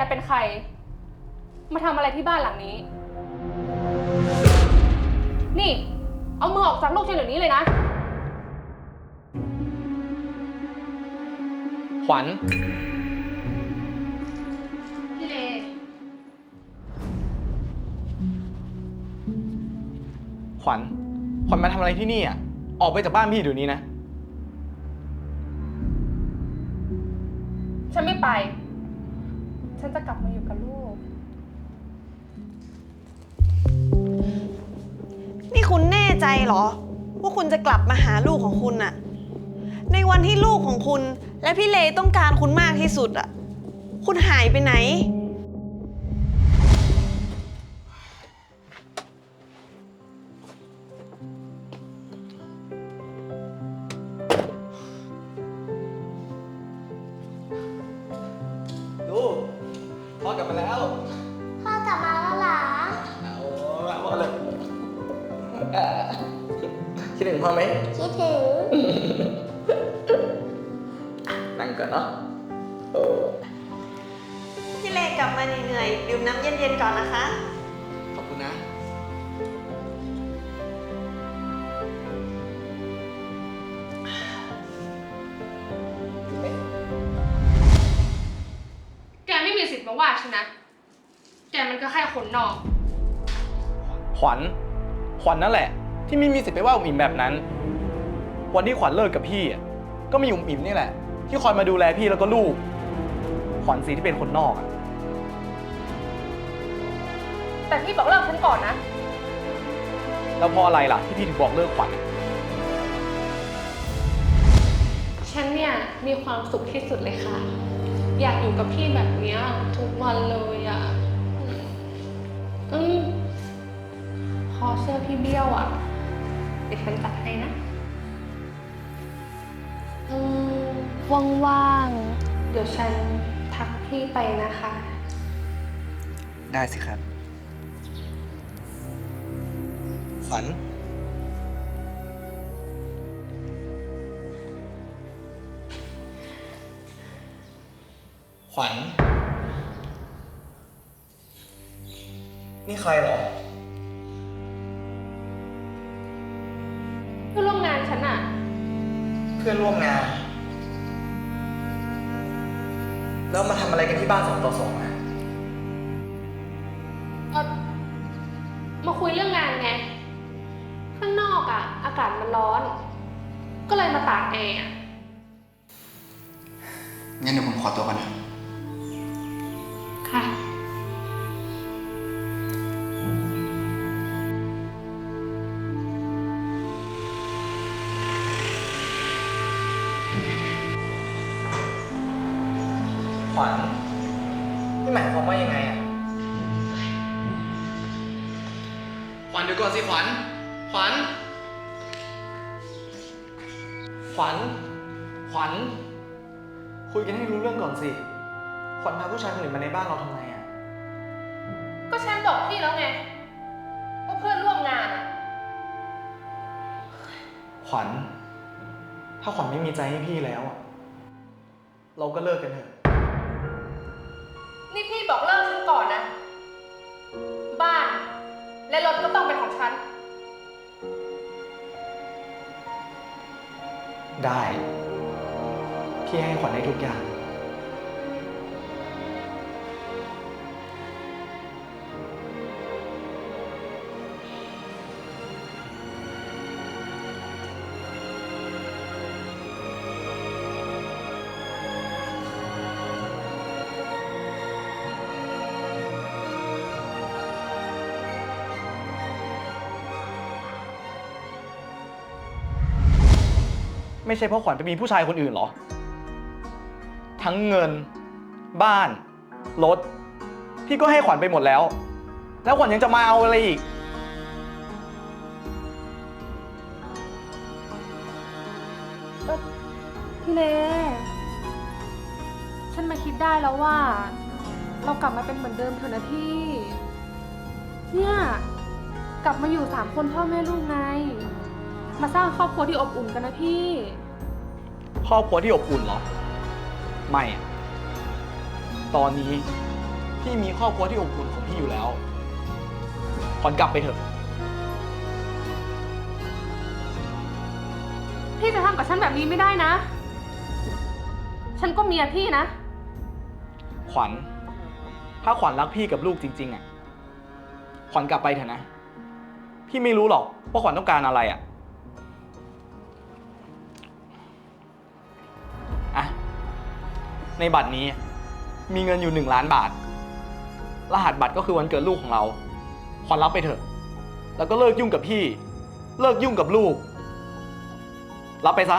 นะเป็นใคร มาทำอะไรที่บ้านหลังนี้ นี่ เอามือออกจากลูกฉันเดี๋ยวนี้เลยนะ ขวัญ พี่เล ขวัญ ขวัญมาทำอะไรที่นี่อะ ออกไปจากบ้านพี่เดี๋ยวนี้นะ ฉันไม่ไป ฉันจะกลับมาอยู่กับลูก นี่คุณแน่ใจเหรอ ว่าคุณจะกลับมาหาลูกของคุณอะในวันที่ลูกของคุณ และพี่เลต้องการคุณมากที่สุดอะคุณหายไปไหน อกลับมาแล้วพ่อกลับมาแล้วเหรอเอาละพ่อเลยอ่าคิดถึงพ่อไหมคิดถึงนั่งก่อนเนาะโอ้พี่เลกลับมาเหนื่อยๆดื่มน้ำเย็นๆก่อนนะคะ มันก็แค่คนนอก ขวัญ ขวัญนั่นแหละ ที่ไม่มีสิทธิ์ไปว่าอุ๋มอิ่มแบบนั้น วันที่ขวัญเลิกกับพี่อะก็มีอุ๋มอิ่มนี่แหละ ที่คอยมาดูแลพี่แล้วก็ลูก ขวัญสีที่เป็นคนนอกอะแต่พี่บอกเลิกฉันก่อนนะ แล้วเพราะอะไรล่ะที่พี่ถึงบอกเลิกขวัญ ฉันเนี่ยมีความสุขที่สุดเลยค่ะ อยากอยู่กับพี่แบบเนี้ยทุกวันเลยอะ่ สื้อพี่เบี้ยวอะ่ะเดี๋ยวฉันจัดให้นะอืมว่างๆ เดี๋ยวฉันทักพี่ไปนะคะ ได้สิครับ ขวัญขวัญนี่ใครเหรอ พื่อนร่วมงาน แล้วมาทำอะไรกันที่บ้านสองต่อสองอะเออมาคุยเรื่องงานไง ข้างนอกอะอากาศมันร้อน ก็เลยมาตากแอร์อะงั้นเดี๋ยวผมขอตัวก่อนนะค่ะ วามว่ายังไงอะ ขวัญเดี๋ยวก่อนสิขวัญ ขวัญ ขวัญ ขวัญ คุยกันให้รู้เรื่องก่อนสิ ขวัญพาผู้ชายคนอื่นมาในบ้านเราทำไมอะ ก็ฉันบอกพี่แล้วไงว่าเพื่อนร่วมงานอะขวัญ ถ้าขวัญไม่มีใจให้พี่แล้วอะเราก็เลิกกันเถอะ นี่พี่บอกเลิกฉันก่อนนะ บ้าน และรถก็ต้องเป็นของฉัน ได้ พี่ให้ขวัญได้ทุกอย่าง ไม่ใช่เพราะขวัญไปมีผู้ชายคนอื่นเหรอ ทั้งเงิน บ้าน รถ พี่ก็ให้ขวัญไปหมดแล้ว แล้วขวัญยังจะมาเอาอะไรอีกพี่เล ฉันมาคิดได้แล้วว่า เรากลับมาเป็นเหมือนเดิมเถอะนะพี่ เนี่ย กลับมาอยู่สามคนพ่อแม่ลูกไง มาสร้างครอบครัวที่อบอุ่นกันนะพี่ ครอบครัวที่อบอุ่นเหรอ ไม่อะตอนนี้พี่มีครอบครัวที่อบอุ่นของพี่อยู่แล้วขวัญกลับไปเถอะ พี่จะทำกับฉันแบบนี้ไม่ได้นะ ฉันก็เมียพี่นะ ขวัญ ถ้าขวัญรักพี่กับลูกจริง ๆอะ ขวัญกลับไปเถอะนะ พี่ไม่รู้หรอกว่าขวัญต้องการอะไรอะอะ ในบัตรนี้ มีเงินอยู่หนึ่งล้านบาท รหัสบัตรก็คือวันเกิดลูกของเรา ขอรับไปเถอะ แล้วก็เลิกยุ่งกับพี่ เลิกยุ่งกับลูก รับไปซะ